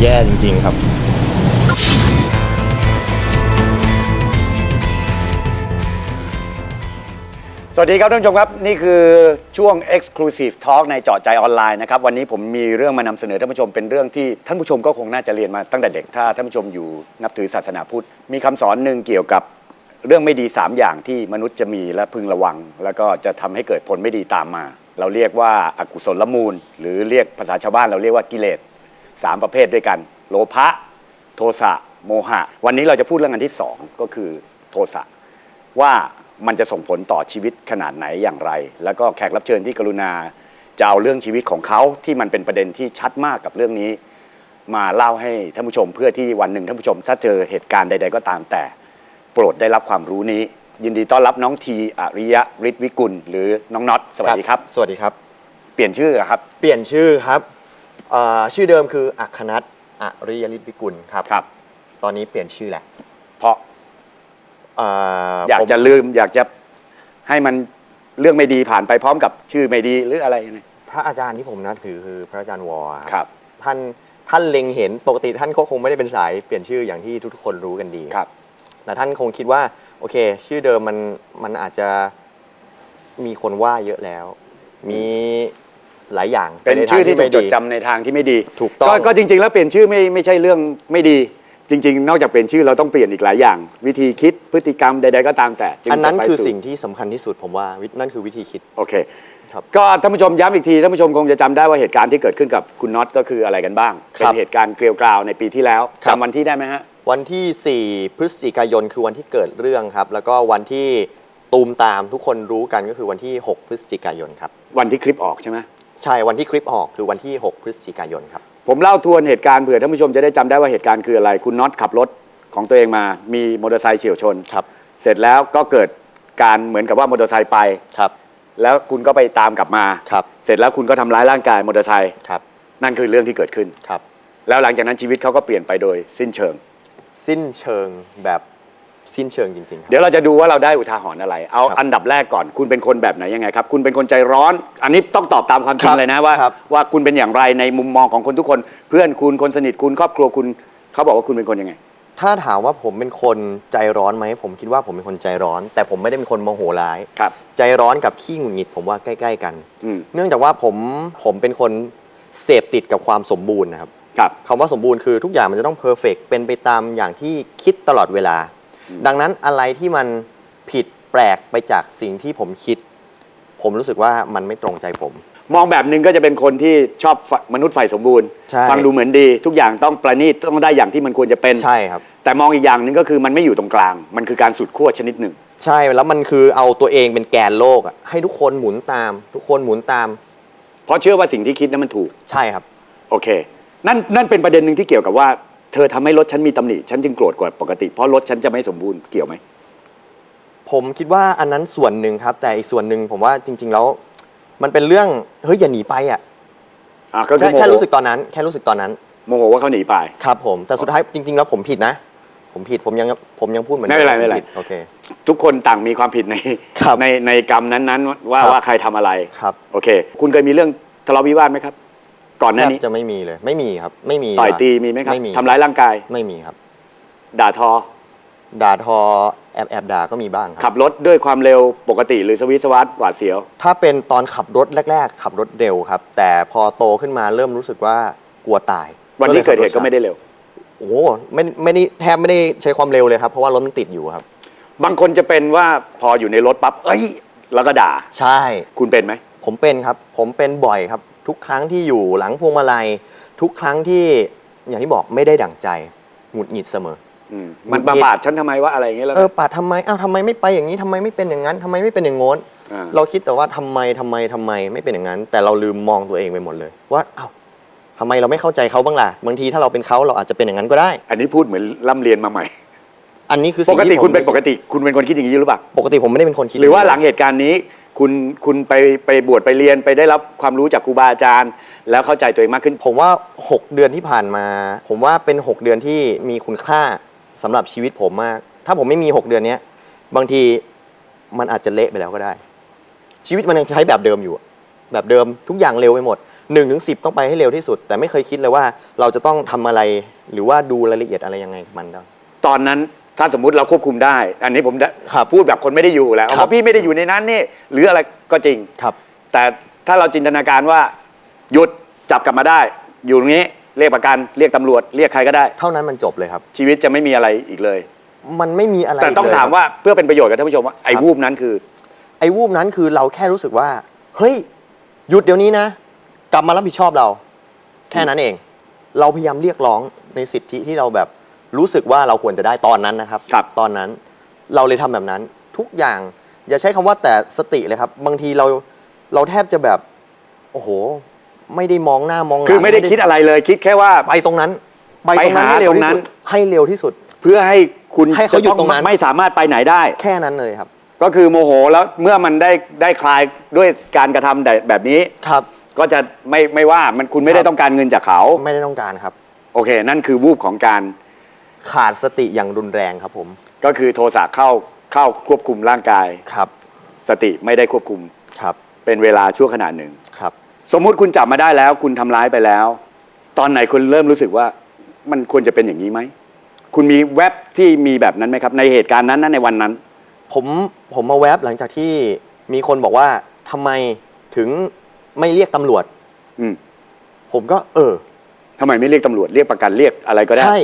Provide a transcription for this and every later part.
แย่จริง ๆ ครับ สวัสดีครับท่านผู้ชมครับ นี่คือช่วง Exclusive Talk ในเจาะใจออนไลน์นะครับ วันนี้ผมมีเรื่องมานำเสนอท่านผู้ชมเป็นเรื่องที่ท่านผู้ชมก็คงน่าจะเรียนมาตั้งแต่เด็กถ้าท่านผู้ชมอยู่นับถือศาสนาพุทธมีคำสอนหนึ่งเกี่ยวกับเรื่องไม่ดี 3 อย่างที่มนุษย์จะมีและพึงระวัง แล้วก็จะทำให้เกิดผลไม่ดีตามมา เราเรียกว่าอากุศลมูล หรือเรียกภาษาชาวบ้านเราเรียกว่ากิเลส สามประเภทด้วยกัน โลภะโทสะโมหะ วันนี้เราจะพูดเรื่องอันที่สองก็คือโทสะว่ามันจะส่งผลต่อชีวิตขนาดไหนอย่างไร แล้วก็แขกรับเชิญที่กรุณาจะเอาเรื่องชีวิตของเขาที่มันเป็นประเด็นที่ชัดมากกับเรื่องนี้ มาเล่าให้ท่านผู้ชม เพื่อที่วันหนึ่งท่านผู้ชม ถ้าเจอเหตุการณ์ใด ๆ ก็ตามแต่ โปรดได้รับความรู้นี้ ยินดีต้อนรับน้องทีอริยะฤทธิ์วิกุล หรือน้องน็อตสวัสดีครับ สวัสดีครับ เปลี่ยนชื่อเหรอครับ เปลี่ยนชื่อครับ เอ่อชื่อเดิมคืออัครนัทอริยฤทธิ์วิกุลครับ ครับ ตอนนี้เปลี่ยนชื่อแล้วเพราะเอ่ออยากผมจะลืม อยากจะให้มันเรื่องไม่ดีผ่านไปพร้อมกับชื่อไม่ดีหรืออะไรยังไงพระอาจารย์ที่ผมนับถือคือพระอาจารย์วอครับ ท่านท่านเล็งเห็นปกติท่านก็คงไม่ได้เป็นสายเปลี่ยนชื่ออย่างที่ทุกๆคนรู้กันดี ครับ แต่ท่านคงคิดว่า โอเค ชื่อเดิมมันมันอาจจะมีคนว่าเยอะแล้ว มี หลายอย่างเป็นใทางชื่อที่ถูไม่กจดจำในทางที่ไม่ดีถูกต้องก็จริง ๆ แล้วเปลี่ยนชื่อไม่ไม่ใช่เรื่องไม่ดี จริง ๆ นอกจากเปลี่ยนชื่อเราต้องเปลี่ยนอีกหลายอย่าง วิธีคิดพฤติกรรมใด ๆ ก็ตามแต่จึอันนั้นจะไปคือสู่ สิ่งที่สำคัญที่สุดผมว่าวินั่นคือวิธีคิด โอเค ครับก็ท่านผู้ชมย้ำอีกทีท่านผู้ชมคงจะจำได้ว่าเหตุการณ์ที่เกิดขึ้นกับคุณน็อตก็คืออะไรกันบ้างคเป็รันบเหตุการณ์เกลียวกราวในปีที่แล้วครับ จำวันที่ได้ไหมฮะ วันที่ 4 พฤศจิกายนคือวันที่เกิดเรื่องครับ แล้วก็วันที่ตูมตามทุกคนรู้กันก็คือวันที่ 6 พฤศจิกายนครับ วันที่คลิปออกใช่ไหม ใช่วันที่คลิปออกคือวันที่ 6 พฤศจิกายนครับ ผมเล่าทวนเหตุการณ์เผื่อท่านผู้ชมจะได้จำได้ว่าเหตุการณ์คืออะไร คุณน็อตขับรถของตัวเองมา มีมอเตอร์ไซค์เฉียวชน ครับ เสร็จแล้วก็เกิดการเหมือนกับว่ามอเตอร์ไซค์ไป ครับ แล้วคุณก็ไปตามกลับมา ครับ เสร็จแล้วคุณก็ทำร้ายร่างกายมอเตอร์ไซค์ ครับ นั่นคือเรื่องที่เกิดขึ้น ครับ แล้วหลังจากนั้นชีวิตเขาก็เปลี่ยนไปโดยสิ้นเชิง สิ้นเชิงแบบ สิ้นเชิงจริงๆครับ เดี๋ยวเราจะดูว่าเราได้อุทาหรณ์อะไร เอาครับอันดับแรกก่อน คุณเป็นคนแบบไหนยังไงครับ คุณเป็นคนใจร้อน อันนี้ต้องตอบตามความจริคงรับเลยนะว่า ครับ ว่าคุณเป็นอย่างไรในมุมมองของคนทุกคน เพื่อนคุณคนสนิทคุณครอบครัวคุณ เขาบอกว่าคุณเป็นคนยังไง ถ้าถามว่าผมเป็นคนใจร้อนไหมผมคิดว่าผมเป็นคนใจร้อน แต่ผมไม่ได้เป็นคนโมโหร้าย ครับ ใจร้อนกับขี้หงุดหงิดผมว่าใกล้ ๆ กัน อืม เนื่องจากว่าผมผมเป็นคนเสพติดกับความสมบูรณ์นะครับครับ คำว่าสมบูรณ์คือทุกอย่างมันจะต้องเพอร์เฟกเป็นไปตามอย่างที่คิดตลอดเวลาอืม ดังนั้นอะไรที่มันผิดแปลกไปจากสิ่งที่ผมคิด ผมรู้สึกว่ามันไม่ตรงใจผม มองแบบหนึ่งก็จะเป็นคนที่ชอบฝมนุษย์ฝ่ายสมบูรณ์ใช่ ฟังดูเหมือนดี ทุกอย่างต้องประณีตต้องได้อย่างที่มันควรจะเป็น ใช่ครับ แต่มองอีกอย่างหนึ่งก็คือมันไม่อยู่ตรงกลาง มันคือการสุดขั้วชนิดหนึ่ง ใช่แล้วมันคือเอาตัวเองเป็นแกนโลกอะให้ทุกคนหมุนตาม ทุกคนหมุนตามเพราะเชื่อว่าสิ่งที่คิดนั้นมันถูก ใช่ครับ โอเค นั่นนั่นเป็นประเด็นหนึ่งที่เกี่ยวกับว่า เธอทำให้รถฉันมีตำหนิฉันจึงโกรธกว่าปกติ เพราะรถฉันจะไม่สมบูรณ์เกี่ยวไหมผมคิดว่าอันนั้นส่วนหนึ่งครับ แต่อีกส่วนหนึ่งผมว่าจริง ๆ แล้ว มันเป็นเรื่องเฮ้ยอย่าหนีไปอะอะก็คืแค่อโมแค่โหรู้สึกตอนนั้น แค่รู้สึกตอนนั้นโมโหว่าเขาหนีไป ครับผมแต่สุดท้ายจริง ๆ แล้วผมผิดนะ ผมผิดผมยังผมยังพูดเหมือนไม่เป็นไรดิไม่เป็นไร ผผิดโอเค ทุกคนต่างมีความผิดในครับในในกรรมนั้นๆ ว่าครับ ว่าใครทำอะไร ครับ โอเค คุณเคยมีเรื่องทะเลาะวิวาทไหมครับ ก่อนหแทน้าบนี้จะไม่มีเลย ไม่มีครับ ไม่มีต่อยดีกว่าตีมีไหมครับไม่มีทำร้ายร่างกาย ไม่มีครับ ด่าทอ ด่าทอแอบแอบด่าก็มีบ้างคขัรับ บรถด้วยความเร็วปกติหรือสวิสวัสหวาดเสียว ถ้าเป็นตอนขับรถแรก ๆ ขับรถเร็วครับ แต่พอโตขึ้นมาเริ่มรู้สึกว่ากลัวตายวันที่เกิดเหตุก็ลยขับรถไม่ได้เร็ว โอ้โหไม่ไม่ได้แทบไม่ได้ใช้ความเร็วเลยครับ เพราะว่ารถมันติดอยู่ครับ บางคนจะเป็นว่าพออยู่ในรถปั๊บเอ้ย แล้วก็ด่า ใช่ คุณเป็นไหมผมเป็นครับ ผมเป็นบ่อยครับ ทุกครั้งที่อยู่หลังพวงมาลัย ทุกครั้งที่อย่างที่บอกไม่ได้ดั่งใจหงุดหงิดเสมอ อืมมันมาปาดฉันทำไมวะอะไรอย่างเงี้ยแล้วเออปาดทำไมอ้าวทำไมไม่ไปอย่างนี้ทำไมไม่เป็นอย่างนั้นทำไมไม่เป็นอย่างโน้นาเราคิดแต่ว่าทำไมทำไมทำไมไม่เป็นอย่างนั้น แต่เราลืมมองตัวเองไปหมดเลย ว่าอ้าวทำไมเราไม่เข้าใจเขาบ้างล่ะบางทีถ้าเราเป็นเขาเราอาจจะเป็นอย่างนั้นก็ได้ อันนี้พูดเหมือนร่ำเรียนมาใหม่ อันนี้คือปสิ่งกติที่ผมคุณเป็นปกติคุณเป็นคนคิดอย่างนี้หรือเปล่า ปกติผมไม่ได้เป็นคนคิดหรือว่าหลังเหตุการณ์นี้ คุณคุณไปไปบวชไปเรียนไปได้รับความรู้จากครูบาอาจารย์ แล้วเข้าใจตัวเองมากขึ้น ผมว่า 6 เดือนที่ผ่านมา ผมว่าเป็น 6 เดือนที่มีคุณค่าสำหรับชีวิตผมมาก ถ้าผมไม่มี 6 เดือนเนี้ยบางทีมันอาจจะเละไปแล้วก็ได้ ชีวิตมันยังใช้แบบเดิมอยู่อะแบบเดิมทุกอย่างเร็วไปหมดหนึ่งถึงสิบต้องไปให้เร็วที่สุด แต่ไม่เคยคิดเลยว่าเราจะต้องทำอะไรหรือว่าดูรายละเอียดอะไรยังไงกับมันได้ ตอนนั้น ถ้าสมมุติเราควบคุมได้ อันนี้ผมจะครับพูดแบบคนไม่ได้อยู่แล้วครับ เพราะพี่ไม่ได้อยู่ในนั้นนี่ หรืออะไรก็จริง ครับ แต่ถ้าเราจินตนาการว่า หยุดจับกลับมาได้ อยู่ตรงนี้เรียกประกันเรียกตำรวจ เรียกใครก็ได้ เท่านั้นมันจบเลยครับ ชีวิตจะไม่มีอะไรอีกเลย มันไม่มีอะไรแต่ต้องเลยถามครับว่าเพื่อเป็นประโยชน์กับท่านผู้ชมว่าไอ้ครับวูบนั้นคือ ไอ้วูบนั้นคือเราแค่รู้สึกว่า เฮ้ย หยุดเดี๋ยวนี้นะ กลับมารับผิดชอบเรา แค่นั้นเอง เราพยายามเรียกร้องในสิทธิที่เราแบบ รู้สึกว่าเราควรจะได้ตอนนั้นนะครับ ครับ ตอนนั้นเราเลยทำแบบนั้นทุกอย่าง อย่าใช้คำว่าแต่สติเลยครับ บางทีเราเราแทบจะแบบ โอ้โห ไม่ได้มองหน้ามองหลังคือไม่ได้คิดอะไรเลย คิดแค่ว่า ไปตรงนั้น ไปตรงนั้นหาให้เร็วตรงที่นั้นสุดให้เร็วที่สุด เพื่อให้คุณให้เขาหยุดจะตรงนั้น ไม่สามารถไปไหนได้ แค่นั้นเลยครับ ก็คือโมโหแล้วเมื่อมันได้ได้คลายด้วยการกระทำแบบแบบนี้ ครับ ก็จะไม่ไม่ว่ามันคุณไม่ได้ครับ ต้องการเงินจากเขา ไม่ได้ต้องการครับ โอเค นั่นคือวูบของการ ขาดสติอย่างรุนแรงครับผม ก็คือโทสะเข้าเข้าควบคุมร่างกาย ครับ สติไม่ได้ควบคุม ครับ เป็นเวลาชั่วขณะหนึ่ง ครับ สมมุติคุณจับมาได้แล้ว คุณทำร้ายไปแล้ว ตอนไหนคุณเริ่มรู้สึกว่ามันควรจะเป็นอย่างนี้ไหม คุณมีแว็บที่มีแบบนั้นไหมครับ ในเหตุการณ์นั้นนะในวันนั้น ผมผมมาแวบหลังจากที่มีคนบอกว่าทำไมถึงไม่เรียกตำรวจ อืมผมก็ เออ ทำไมไม่เรียกตำรวจเรียกประกันเรียกอะไรก็ได้ ใช่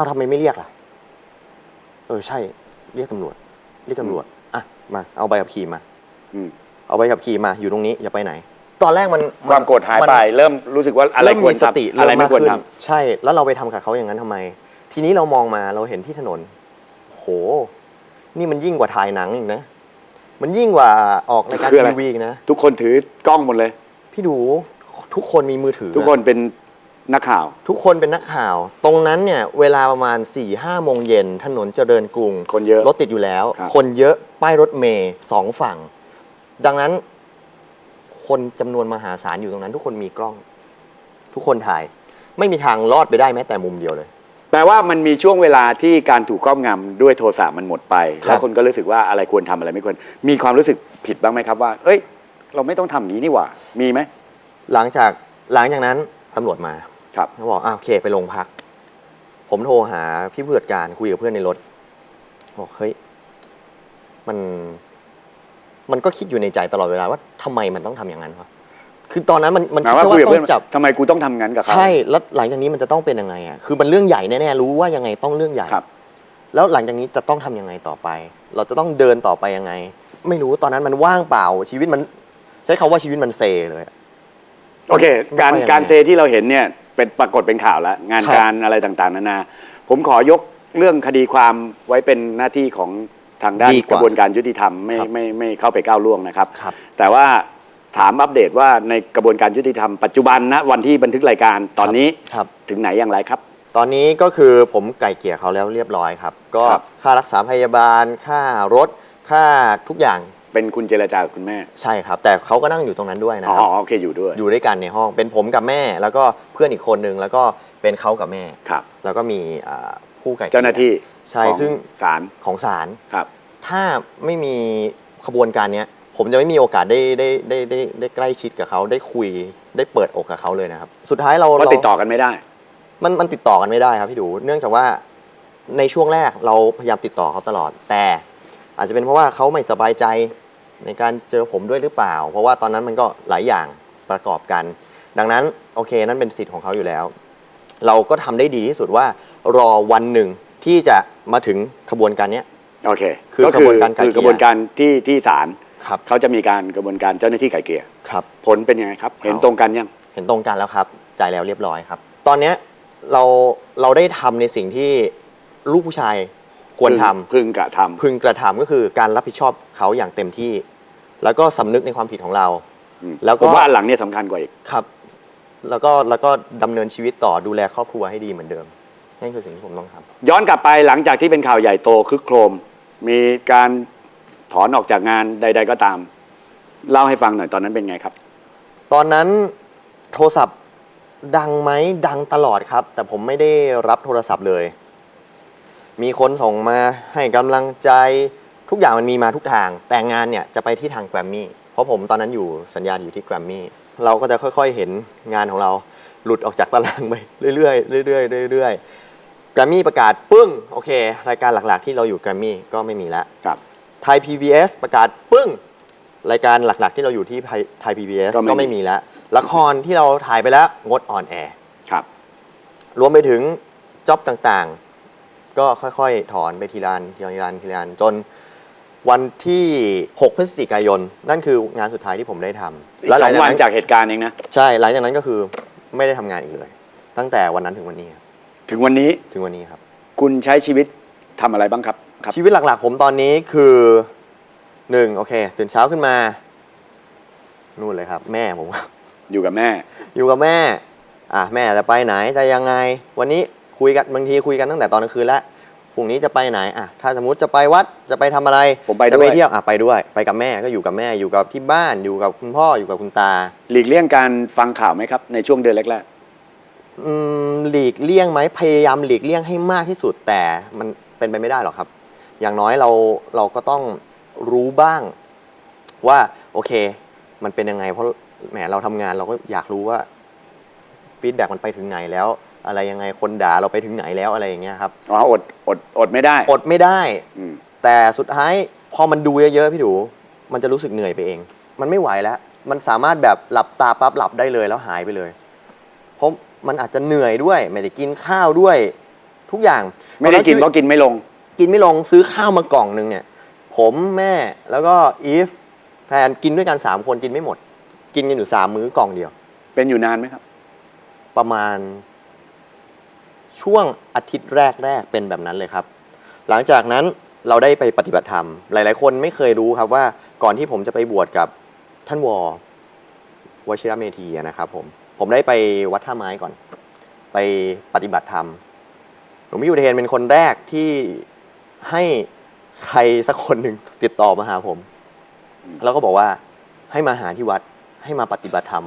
เอาทำไมไม่เรียกล่ะ เออใช่ เรียกตำรวจ เรียกตำรวจ อะ มา เอาใบขับขี่มา อืมเอาใบขับขี่มา อยู่ตรงนี้ อย่าไปไหน ตอนแรกมันความโกรธหายมันไปเริ่มรู้สึกว่าอะไรเริ่มควรมีสติทำอะไรเริ่มไม่มากควรขึ้นทใช่ แล้วเราไปทำกับเขาอย่างนั้นทำไม ทีนี้เรามองมาเราเห็นที่ถนน โห นี่มันยิ่งกว่าถ่ายหนังอีกนะ มันยิ่งกว่าออกรายการทีวีอีกนะำทุกคนถือกล้องหมดเลย พี่ดูทุกคนมีมือถือทุกคนเป็น นักข่าว ทุกคนเป็นนักข่าว ตรงนั้นเนี่ยเวลาประมาณ4ี่ห้าโมงเย็นถนนเจริญกรุง คนเยอะรถติดอยู่แล้ว ครับ คนเยอะป้ายรถเมย์สองฝั่ง ดังนั้น คนจำนวนมหาศาลอยู่ตรงนั้น ทุกคนมีกล้อง ทุกคนถ่าย ไม่มีทางรอดไปได้แม้แต่มุมเดียวเลย แปลว่ามันมีช่วงเวลาที่การถูกครอบงำด้วยโทสะมันหมดไป ครับ แล้วคนก็รู้สึกว่าอะไรควรทำอะไรไม่ควร มีความรู้สึกผิดบ้างไหมครับว่า เอ้ย เราไม่ต้องทำอย่างนี้นี่หว่า มีไหม หลังจากหลังจากนั้น ตำรวจมาครับเขาบอกอ่าโอเคไปโรงพัก ผมโทรหาพี่ผู้จัดการคุยกับเพื่อนในรถบอกเฮ้ยมัน มันก็คิดอยู่ในใจตลอดเวลาว่าทำไมมันต้องทำอย่างนั้นวะคือตอนนั้นมันมันหมายคิดว่าแค่คุยกับว่าต้เพื่ออนงจับทำไมกูต้องทำงั้นกับเขาใช่แล้วหลังจากนี้มันจะต้องเป็นยังไงอะคือมันเรื่องใหญ่แน่ๆรู้ว่ายังไงต้องเรื่องใหญ่ครับ แล้วหลังจากนี้จะต้องทำยังไงต่อไป เราจะต้องเดินต่อไปยังไง ไม่รู้ตอนนั้นมันว่างเปล่าชีวิตมัน ใช้คาว่าชีวิตมันเซเลยอะ โอเค การว่ายังไง การเซที่เราเห็นเนี่ยเป็นปรากฏเป็นข่าวแล้ว งานครับการอะไรต่างๆนานา ผมขอยกเรื่องคดีความไว้เป็นหน้าที่ของทางด้านดีกกว่าระบวนการยุติธรรมไม่ครับไม่ไม่เข้าไปก้าวล่วงนะครับ ครับ แต่ว่าถามอัปเดตว่าในกระบวนการยุติธรรมปัจจุบันณวันที่บันทึกรายการตอนนี้ครับ ถึงไหนอย่างไรครับ ตอนนี้ก็คือผมไก่เกลี่ยเขาแล้วเรียบร้อยครับ ก็ครับ ค่ารักษาพยาบาล ค่ารถ ค่าทุกอย่าง เป็นคุณเจรจากับคุณแม่ ใช่ครับ แต่เขาก็นั่งอยู่ตรงนั้นด้วยนะอ๋อครับ โอเคอยู่ด้วยอยู่ด้วยกันในห้องเป็นผมกับแม่ แล้วก็เพื่อนอีกคนนึงแล้วก็เป็นเขากับแม่ ครับ แล้วก็มีอ่าผู้ไก่กลี่ยเจ้าหน้าที่ใช่ของซึ่งศาลของศาลครับ ถ้าไม่มีขบวนการเนี้ยผมจะไม่มีโอกาสได้ได้ได้ได้ได้ใกล้ชิดกับเขาได้คุยได้เปิดอกกับเขาเลยนะครับ สุดท้ายเราเพราะเรา ติดต่อกันไม่ได้ มันมันติดต่อกันไม่ได้ครับพี่ดู เนื่องจากว่าในช่วงแรกเราพยายามติดต่อเขาตลอด แต่ อาจจะเป็นเพราะว่าเขาไม่สบายใจ ในการเจอผมด้วยหรือเปล่า เพราะว่าตอนนั้นมันก็หลายอย่างประกอบกัน ดังนั้นโอเคนั่นเป็นสิทธิ์ของเขาอยู่แล้ว เราก็ทำได้ดีที่สุดว่ารอวันหนึ่งที่จะมาถึงขบวนการเนี้ยโอเคคือกระบวนการไกล่คืเกลี่ยอกระบวนการที่ที่ศาลครับเขาจะมีการกระบวนการเจ้าหน้าที่ไกล่เกลี่ยครับ ผลเป็นยังไงครับ เห็นเอาตรงกันยัง เห็นตรงกันแล้วครับ จ่ายแล้วเรียบร้อยครับ ตอนเนี้ยเราเราได้ทำในสิ่งที่ลูกผู้ชาย ควรทำพึงกระทำ พึงกระทำก็คือการรับผิดชอบเขาอย่างเต็มที่ แล้วก็สำนึกในความผิดของเรา อืมแล้วก็ ผมว่าอันหลังเนี่ยสำคัญกว่าอีก ครับ แล้วก็แล้วก็ดำเนินชีวิตต่อดูแลครอบครัวให้ดีเหมือนเดิมนั่นคือสิ่งที่ผมต้องทำ ย้อนกลับไปหลังจากที่เป็นข่าวใหญ่โตคึกโครม มีการถอนออกจากงานใด ๆ ก็ตาม เล่าให้ฟังหน่อยตอนนั้นเป็นไงครับ ตอนนั้นโทรศัพท์ดังไหมดังตลอดครับ แต่ผมไม่ได้รับโทรศัพท์เลย มีคนส่งมาให้กำลังใจทุกอย่างมันมีมาทุกทาง แต่งานเนี่ยจะไปที่ทางแกรมมี่เพราะผมตอนนั้นอยู่สัญญาอยู่ที่แกรมมี่เราก็จะค่อยๆเห็นงานของเราหลุดออกจากตารางไปเรื่อยๆเรื่อยๆเรื่อยๆแกรมมี่ประกาศปึ้งโอเค รายการหลักๆ ที่เราอยู่แกรมมี่ก็ไม่มีแล้วครับไทย PBS ประกาศปึ้ง รายการหลักๆ ที่เราอยู่ที่ไทย PBS ก็ไม่มี ก็ไม่มีแล้ว ละครที่เราถ่ายไปแล้วงดออนแอร์ครับ รวมไปถึงจ็อบต่างๆ ก็ค่อยๆ ถอนไปทีละอันทีละอันทีละอันจนวันที่ 6 พฤศจิกายน นั่นคืองานสุดท้ายที่ผมได้ทำอีกสองวันจากเหตุการณ์เองนะ ใช่หลังจากนั้นก็คือไม่ได้ทำงานอีกเลย ตั้งแต่วันนั้นถึงวันนี้ครับถึงวันนี้ถึงวันนี้ครับ คุณใช้ชีวิตทำอะไรบ้างครับครับ ชีวิตหลักๆ ผมตอนนี้คือหนึ่งโอเค ตื่นเช้าขึ้นมานู่นเลยครับ แม่ผม อยู่กับแม่ อยู่กับแม่ อะแม่จะไปไหนจะยังไง วันนี้ คุยกันบางทีคุยกันตั้งแต่ตอนกลางคืนแล้วพรุ่งนี้จะไปไหนอะถ้าสมมติจะไปวัดจะไปทำอะไรผมไปจะด้วยไปเที่ยวอะไปด้วย ไปกับแม่ก็อยู่กับแม่อยู่กับที่บ้านอยู่กับคุณพ่ออยู่กับคุณตา หลีกเลี่ยงการฟังข่าวไหมครับ ในช่วงเดือนแรกอืมหลีกเลี่ยงไหมพยายามหลีกเลี่ยงให้มากที่สุดแต่มันเป็นไปไม่ได้หรอกครับ อย่างน้อยเราเราก็ต้องรู้บ้างว่าโอเค มันเป็นยังไง เพราะแหมเราทำงานเราก็อยากรู้ว่าฟีดแบ็มันไปถึงไหนแล้ว อะไรยังไงคนด่าเราไปถึงไหนแล้วอะไรอย่างเงี้ยครับๆอ๋ออดอดอดไม่ได้อดไม่ได้ อืมแต่สุดท้ายพอมันดูเยอะๆพี่ดู มันจะรู้สึกเหนื่อยไปเอง มันไม่ไหวแล้ว มันสามารถแบบหลับตาปั๊บหลับได้เลยแล้วหายไปเลย เพราะมันอาจจะเหนื่อยด้วย ไม่ได้กินข้าวด้วย ทุกอย่างไม่ได้กินตอเพราะกินไม่ลง กินไม่ลงซื้อข้าวมากล่องหนึงเนี่ย ผมแม่แล้วก็อีฟแฟนกินด้วยกันสามคนกินไม่หมด กินกันอยู่สามมื้อกล่องเดียว เป็นอยู่นานไหมครับ ประมาณ ช่วงอาทิตย์แรกๆเป็นแบบนั้นเลยครับ หลังจากนั้นเราได้ไปปฏิบัติธรรม หลาย ๆ คนไม่เคยรู้ครับว่าก่อนที่ผมจะไปบวชกับท่านวอวชิระเมธีนะครับผมผมได้ไปวัดท่าไม้ก่อน ไปปฏิบัติธรรมหลวงพี่อุเทนเป็นคนแรกที่ให้ใครสักคนหนึ่งติดต่อมาหาผม แล้วก็บอกว่าให้มาหาที่วัดให้มาปฏิบัติธรรม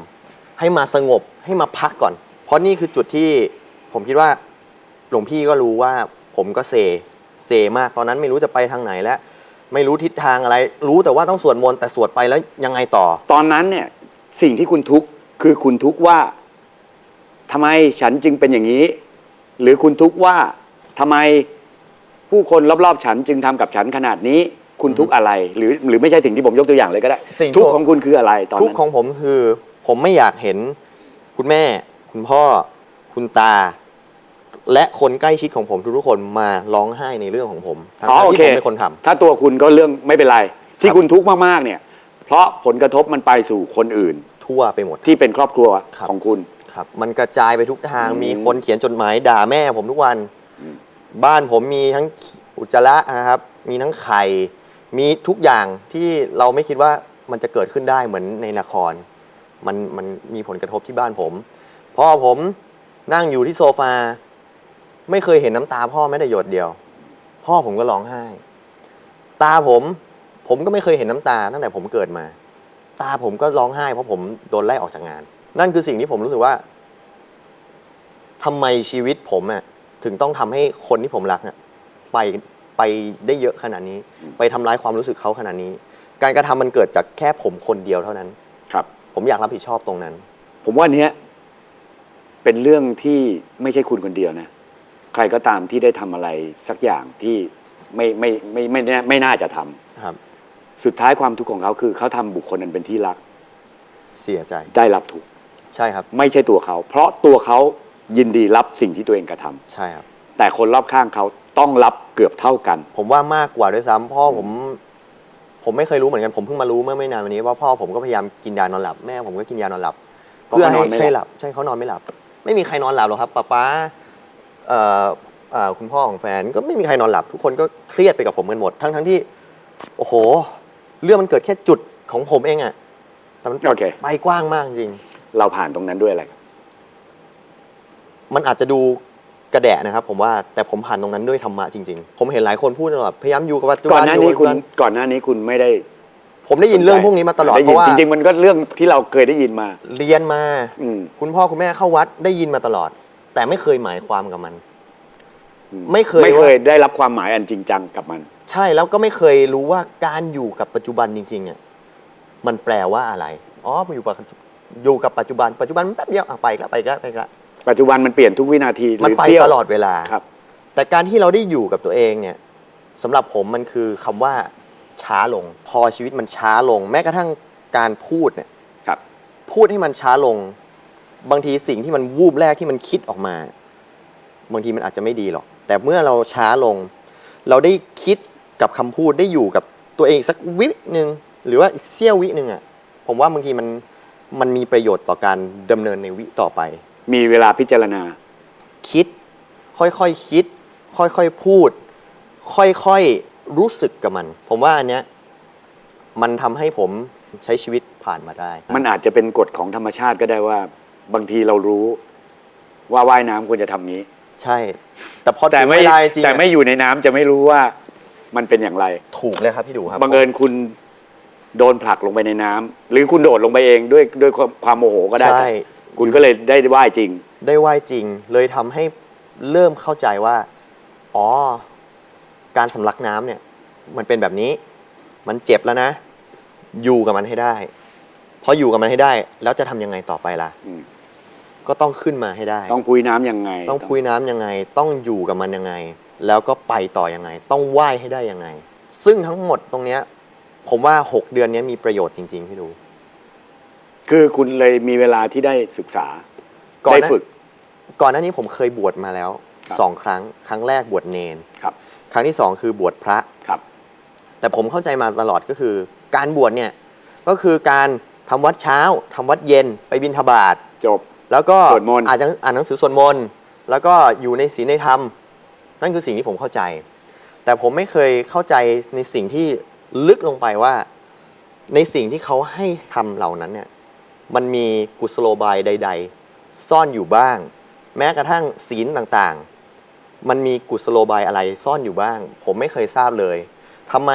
ให้มาสงบให้มาพักก่อน เพราะนี่คือจุดที่ผมคิดว่า หลวงพี่ก็รู้ว่าผมก็เซเซมากตอนนั้นไม่รู้จะไปทางไหนแล้ว ไม่รู้ทิศทางอะไร รู้แต่ว่าต้องสวดมนต์แต่สวดไปแล้วยังไงต่อ ตอนนั้นเนี่ยสิ่งที่คุณทุกข์คือคุณทุกข์ว่าทำไมฉันจึงเป็นอย่างนี้ หรือคุณทุกข์ว่าทำไมผู้คนรอบๆ ฉันจึงทำกับฉันขนาดนี้ คุณทุกข์อะไร หรือหรือไม่ใช่สิ่งที่ผมยกตัวอย่างเลยก็ได้ สิ่งที่ ทุกข์ของคุณคืออะไรตอนทุกข์นั้นของผมคือ ผมไม่อยากเห็น คุณแม่ คุณพ่อ คุณตา และคนใกล้ชิดของผมทุกๆคนมาร้องไห้ในเรื่องของผมทั้งอ๋อโอที่เคผมเป็นคนทำ ถ้าตัวคุณก็เรื่องไม่เป็นไร ที่ครับ คุณทุกข์มากๆเนี่ย เพราะผลกระทบมันไปสู่คนอื่นทั่วไปหมด ที่เป็นครอบครัวครับ ของคุณ ครับ มันกระจายไปทุกทางอืมมีคนเขียนจดหมายด่าแม่ผมทุกวัน อืม บ้านผมมีทั้งอุจจาระนะครับ มีทั้งไข่ มีทุกอย่างที่เราไม่คิดว่ามันจะเกิดขึ้นได้เหมือนในละคร มันมันมีผลกระทบที่บ้านผม พ่อผมนั่งอยู่ที่โซฟา ไม่เคยเห็นน้ำตาพ่อแม้แต่หยดเดียว พ่อผมก็ร้องไห้ ตาผม ผมก็ไม่เคยเห็นน้ำตาตั้งแต่ผมเกิดมา ตาผมก็ร้องไห้เพราะผมโดนไล่ออกจากงาน นั่นคือสิ่งที่ผมรู้สึกว่าทำไมชีวิตผมอะถึงต้องทำให้คนที่ผมรักอะไปไปได้เยอะขนาดนี้ ไปทำร้ายความรู้สึกเขาขนาดนี้ การกระทำมันเกิดจากแค่ผมคนเดียวเท่านั้น ครับ ผมอยากรับผิดชอบตรงนั้น ผมว่าเนี้ยเป็นเรื่องที่ไม่ใช่คุณคนเดียวนะ ใครก็ตามที่ได้ทำอะไรสักอย่างที่ไม่ไม่ไม่ไม่ไม่ไม่น่าจะทำครับ สุดท้ายความทุกข์ของเขาคือเขาทำบุคคลนั้นเป็นที่รักเสียใจได้รับทุกข์ใช่ครับ ไม่ใช่ตัวเขา เพราะตัวเขายินดีรับสิ่งที่ตัวเองกระทำใช่ครับ แต่คนรอบข้างเขาต้องรับเกือบเท่ากัน ผมว่ามากกว่าด้วยซ้ำพ่อผม ผมไม่เคยรู้เหมือนกันผมเพิ่งมารู้เมื่อไม่นานวันนี้ว่าพ่อผมก็พยายามกินยานอนหลับแม่ผมก็กินยานอนหลับ เพราะเพื่อเขานให้อนไม่หลับ ให้หลับใช่เขานอนไม่หลับ ไม่มีใครนอนหลับหรอกครับป้าป้าเอ่อเอ่อ คุณพ่อของแฟนก็ไม่มีใครนอนหลับ ทุกคนก็เครียดไปกับผมกันหมด ทั้งทั้งที่ โอ้โห เรื่องมันเกิดแค่จุดของผมเองอะแต่มันโอเค ไปกว้างมากจริง เราผ่านตรงนั้นด้วยอะไรครับมันอาจจะดูกระแดะนะครับ ผมว่าแต่ผมผ่านตรงนั้นด้วยธรรมะจริงๆ ผมเห็นหลายคนพูดตลอดพยายามอยู่กับปัจจุก่บัอนนหน้าอยู่นี้กับคุณปัจจุบันก่อนหน้านี้คุณไม่ได้ผมได้ยินเรื่องพวกนี้มาตลอดได้เพยินราะว่าจริงๆ มันก็เรื่องที่เราเคยได้ยินมา เรียนมา อืม คุณพ่อคุณแม่เข้าวัดได้ยินมาตลอด แต่ไม่เคยหมายความกับมันอืไม่เคยไม่เคยว่าได้รับความหมายอันจริงจังกับมัน ใช่แล้วก็ไม่เคยรู้ว่าการอยู่กับปัจจุบันจริงๆอะมันแปลว่าอะไรอ๋อมาอยู่กับอยู่กับปัจจุบันปัจจุบันมันแป๊บเดียวอะไปอีกแล้วไปอีกแล้วไปอีกแล้วปัจจุบันมันเปลี่ยนทุกวินาทีหมันรือไปเสี้ยว ตลอดเวลา ครับ แต่การที่เราได้อยู่กับตัวเองเนี่ยสำหรับผมมันคือคำว่าช้าลง พอชีวิตมันช้าลง แม้กระทั่งการพูดเนี่ย ครับ พูดให้มันช้าลง บางทีสิ่งที่มันวูบแรกที่มันคิดออกมา บางทีมันอาจจะไม่ดีหรอก แต่เมื่อเราช้าลง เราได้คิดกับคำพูดได้อยู่กับตัวเองสักวิหนึ่งหรือว่าอีกเสี้ยววิหนึ่งอะผมว่าบางทีมันมันมีประโยชน์ต่อการดำเนินในวิต่อไป มีเวลาพิจารณา คิด ค่อยๆคคิด ค่อยๆพูด ค่อยๆรู้สึกกับมัน ผมว่าอันเนี้ยมันทำให้ผมใช้ชีวิตผ่านมาได้ มันอาจจะเป็นกฎของธรรมชาติก็ได้ว่า บางทีเรารู้ว่าว่ายน้ำควรจะทำนี้ ใช่ แต่พอแต่ถึงไม่เวลาจริงๆแต่อะไม่อยู่ในน้ำจะไม่รู้ว่ามันเป็นอย่างไร ถูกเลยครับพี่ดูครับบังเอิญคุณโดนผลักลงไปในน้ำหรือคุณโดดลงไปเองด้วยด้วยความความโมโหก็ได้ ใช่ คุณก็เลยได้ว่ายจริง ได้ไหวจริง เลยทำให้เริ่มเข้าใจว่า อ๋อ การสำลักน้ำเนี่ย มันเป็นแบบนี้ มันเจ็บแล้วนะ อยู่กับมันให้ได้พออยู่กับมันให้ได้ แล้วจะทำยังไงต่อไปล่ะ อืม ก็ต้องขึ้นมาให้ได้ ต้องพุยน้ำยังไง ต้องพุยน้ำยังไง ต้องอยู่กับมันยังไง แล้วก็ไปต่อยังไง ต้องว่ายให้ได้ยังไง ซึ่งทั้งหมดตรงเนี้ย ผมว่า 6 เดือนเนี้ยมีประโยชน์จริง ๆ พี่ดู คือคุณเลยมีเวลาที่ได้ศึกษาก่อนได้หน้าฝึก ก่อนหน้านี้ผมเคยบวชมาแล้วครับ สองครั้ง ครั้งแรกบวชเนน ครับครั้งที่สองคือบวชพระ ครับ แต่ผมเข้าใจมาตลอดก็คือ การบวชเนี่ยก็คือการทำวัดเช้าทำวัดเย็นไปบิณฑบาตจบ แล้วก็สวดมนต์ อาจจะอ่านหนังสือสวดมนต์แล้วก็อยู่ในศีลในธรรม นั่นคือสิ่งที่ผมเข้าใจ แต่ผมไม่เคยเข้าใจในสิ่งที่ลึกลงไปว่า ในสิ่งที่เขาให้ทำเหล่านั้นเนี่ยมันมีกุศโลบายใด ๆ ซ่อนอยู่บ้าง แม้กระทั่งศีลต่างๆ มันมีกุศโลบายอะไรซ่อนอยู่บ้าง ผมไม่เคยทราบเลยทำไม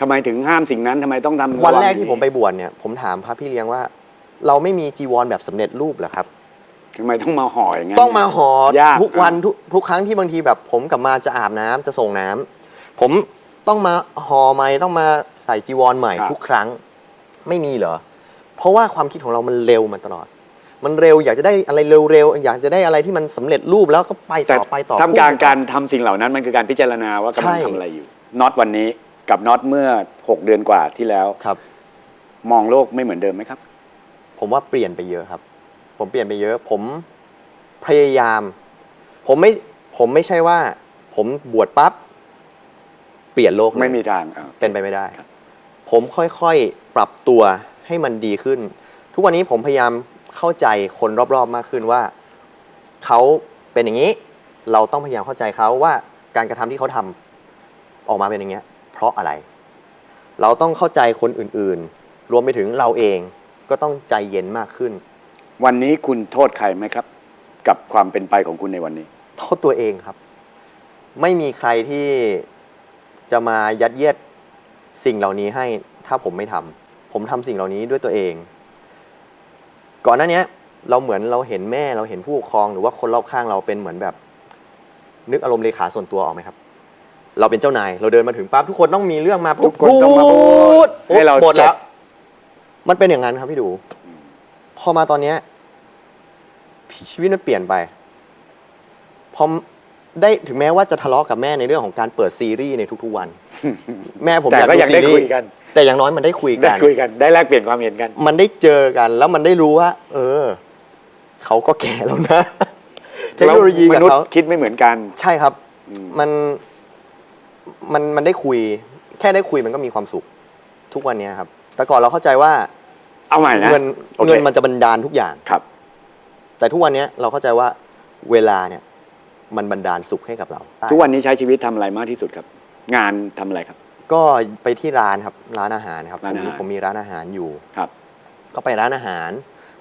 ทำไมถึงห้ามสิ่งนั้นทำไมต้องทำวันแรกระหางที่ผมไปบวชเนี่ยผมถามพระพี่เลี้ยงว่า เราไม่มีจีวรแบบสำเร็จรูปเหรอครับ ทำไมต้องมาห่ออย่างนั้น ต้องมาหอยากทุกวันอะทุกทุกครั้งที่บางทีแบบผมกลับมาจะอาบน้ำจะส่งน้ำผมต้องมาห่อใหม่ต้องมาใส่จีวรใหม่ทุกครั้งไม่มีเหรอ เพราะว่าความคิดของเรามันเร็วมาตลอด มันเร็วอยากจะได้อะไรเร็วๆอยากจะได้อะไรที่มันสำเร็จรูปแล้วก็ไปแต่ต่อไปต่อทำการพุ่งไปต่อ การทำสิ่งเหล่านั้นมันคือการพิจารณาว่ากำลังใช่ ทำอะไรอยู่น็อตวันนี้กับน็อตเมื่อ 6 เดือนกว่าที่แล้ว ครับ มองโลกไม่เหมือนเดิมไหมครับ ผมว่าเปลี่ยนไปเยอะครับ ผมเปลี่ยนไปเยอะ ผมพยายาม ผมไม่ผมไม่ใช่ว่า ผมบวชปั๊บเปลี่ยนโลกเลยไม่มีทางอ่าเป็นไปไม่ได้ครับผมค่อยๆปรับตัวให้มันดีขึ้น ทุกวันนี้ผมพยายามเข้าใจคนรอบๆมากขึ้นว่าเขาเป็นอย่างนี้ เราต้องพยายามเข้าใจเขาว่าการกระทำที่เขาทำออกมาเป็นอย่างเงี้ย เพราะอะไร เราต้องเข้าใจคนอื่นๆ รวมไปถึงเราเอง ก็ต้องใจเย็นมากขึ้น วันนี้คุณโทษใครไหมครับ กับความเป็นไปของคุณในวันนี้ โทษตัวเองครับ ไม่มีใครที่จะมายัดเยียดสิ่งเหล่านี้ให้ถ้าผมไม่ทำผมทำสิ่งเหล่านี้ด้วยตัวเอง ก่อนหน้าเนี้ย เราเหมือนเราเห็นแม่เราเห็นผู้ปกครองหรือว่าคนรอบข้างเราเป็นเหมือนแบบ นึกอารมณ์เลขาส่วนตัวออกไหมครับ เราเป็นเจ้านาย เราเดินมาถึงปั๊บทุกคนต้องมีเรื่องมาทุปุ๊กคนต้องมาพูดปุ๊บให้เราหมดแล้วจบ มันเป็นอย่างนั้นครับพี่ดูอืมพอมาตอนเนี้ยชีวิตมันเปลี่ยนไป พอได้ถึงแม้ว่าจะทะเลาะกับแม่ในเรื่องของการเปิดซีรีส์ในทุกๆวัน แม่ผมแต่อยากก็ดูยังซีได้รีคุยส์กัน แต่อย่างน้อยมันได้คุยได้กัน คุยกัน ได้แลกเปลี่ยนความเห็นกัน มันได้เจอกัน แล้วมันได้รู้ว่า เออ เขาก็แก่แล้วนะ เทคโนโลยีมกับนุษย์เขาคิดไม่เหมือนกัน ใช่ครับ อืม มัน มัน มันได้คุย แค่ได้คุยมันก็มีความสุข ทุกวันเนี้ยครับ แต่ก่อนเราเข้าใจว่า เอาใหม่นะเงินโอเคเงินมันจะบันดาลทุกอย่าง ครับ แต่ทุกวันเนี้ยเราเข้าใจว่าเวลาเนี่ยมันบันดาลสุขให้กับเราทุกวันนี้ใช้ชีวิตทำอะไรมากที่สุดครับ งานทำอะไรครับ ก็ไปที่ร้านครับร้านอาหารครับร้านผมอามีหารผมมีร้านอาหารอยู่ ครับ ก็ไปร้านอาหาร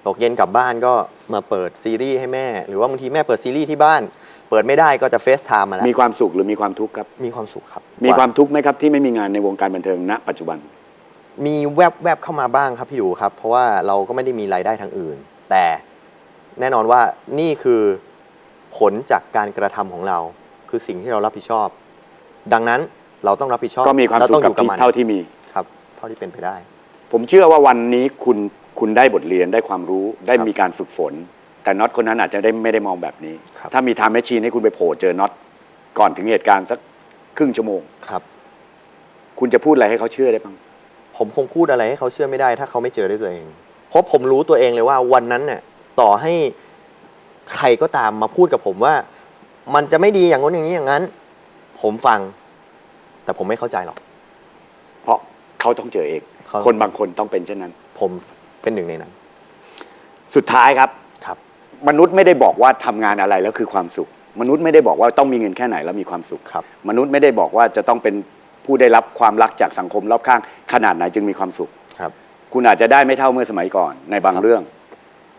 ตกเย็นกลับบ้านก็มาเปิดซีรีส์ให้แม่ หรือว่าบางทีแม่เปิดซีรีส์ที่บ้าน เปิดไม่ได้ก็จะเฟซไทม์มาแล้วมีความสุขหรือมีความทุกข์ครับ มีความสุขครับมีความทุกข์ไหมครับที่ไม่มีงานในวงการบันเทิงณปัจจุบัน มีแวบแวบเข้ามาบ้างครับพี่ดูครับ เพราะว่าเราก็ไม่ได้มีรายได้ทางอื่น แต่แน่นอนว่านี่คือผลจากการกระทำของเรา คือสิ่งที่เรารับผิดชอบ ดังนั้นเราต้องรับผิดชอบก็มีความและสุต้ของอกับยู่กับที่มันเท่าที่มีครับเท่าที่เป็นไปได้ ผมเชื่อว่าวันนี้คุณคุณได้บทเรียนได้ความรู้ได้ครับมีการฝึกฝน แต่น็อตคนนั้นอาจจะได้ไม่ได้มองแบบนี้ครับถ้ามีไทม์แมชชีนให้คุณไปโผล่เจอน็อตก่อนถึงเหตุการณ์สักครึ่งชั่วโมงครับ คุณจะพูดอะไรให้เขาเชื่อได้บ้าง ผมคงพูดอะไรให้เขาเชื่อไม่ได้ ถ้าเขาไม่เจอด้วยตัวเอง เพราะผมรู้ตัวเองเลยว่าวันนั้นเนี่ยต่อให้ใครก็ตามมาพูดกับผมว่า มันจะไม่ดีอย่างนู้นอย่างนี้อย่างนั้น ผมฟัง แต่ผมไม่เข้าใจหรอก เพราะเขาต้องเจอเอง เขา คนบางคนต้องเป็นเช่นนั้น ผมเป็นหนึ่งในนั้น สุดท้ายครับ ครับ มนุษย์ไม่ได้บอกว่าทำงานอะไรแล้วคือความสุข มนุษย์ไม่ได้บอกว่าต้องมีเงินแค่ไหนแล้วมีความสุข ครับ มนุษย์ไม่ได้บอกว่าจะต้องเป็น ผู้ได้รับความรักจากสังคมรอบข้าง ขนาดไหนจึงมีความสุข ครับ คุณอาจจะได้ไม่เท่าเมื่อสมัยก่อนในบางครับ เรื่อง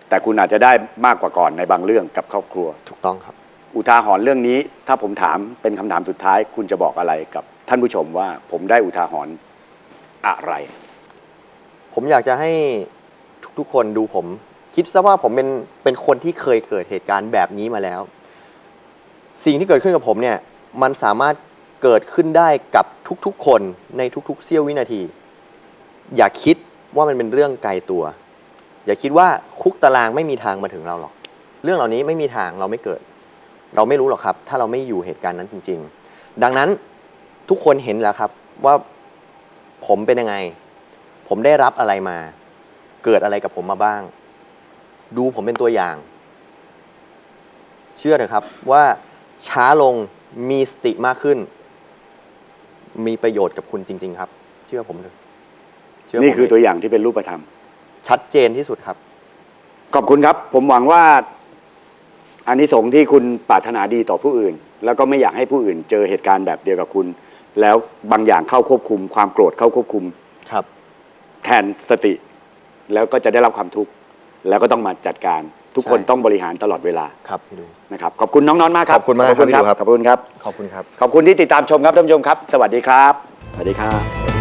แต่คุณอาจจะได้มากกว่าก่อนในบางเรื่องกับครอบครัว ถูกต้องครับ อุทาหรณ์เรื่องนี้ ถ้าผมถามเป็นคำถามสุดท้าย คุณจะบอกอะไรกับท่านผู้ชมว่า ผมได้อุทาหรณ์อะไร ผมอยากจะให้ทุกๆคนดูผม คิดซะว่าผมเป็นเป็นคนที่เคยเกิดเหตุการณ์แบบนี้มาแล้ว สิ่งที่เกิดขึ้นกับผมเนี่ย มันสามารถ เกิดขึ้นได้กับทุกๆคนในทุกๆเสี้ยววินาที อย่าคิดว่ามันเป็นเรื่องไกลตัว อย่าคิดว่าคุกตารางไม่มีทางมาถึงเราหรอก เรื่องเหล่านี้ไม่มีทางเราไม่เกิด เราไม่รู้หรอกครับ ถ้าเราไม่อยู่เหตุการณ์นั้นจริง ๆ ดังนั้นทุกคนเห็นแล้วครับว่าผมเป็นยังไง ผมได้รับอะไรมา เกิดอะไรกับผมมาบ้าง ดูผมเป็นตัวอย่าง เชื่อเถอะครับว่าช้าลงมีสติมากขึ้น มีประโยชน์กับคุณจริง ๆ ครับ เชื่อผมเถอะเชื่นี่ผมคือเถะตัวอย่างที่เป็นรูปธรรม ชัดเจนที่สุดครับ ขอบคุณครับ ผมหวังว่าอานิสงส์ที่คุณปรารถนาดีต่อผู้อื่น แล้วก็ไม่อยากให้ผู้อื่น เจอเหตุการณ์แบบเดียวกับคุณ แล้วบางอย่างเข้าควบคุม ความโกรธเข้าควบคุม ครับ แทนสติ แล้วก็จะได้รับความทุกข์ แล้วก็ต้องมาจัดการ ทุกคนใช่ต้องบริหารตลอดเวลาครับพี่ดู นะครับขอบคุณน้องนอนมากครับขอบคุณมากครับพี่ดูครับ ขอบคุณครับ ขอบคุณครับ ขอบคุณที่ติดตามชมครับท่านผู้ชมครับ สวัสดีครับ สวัสดีครับ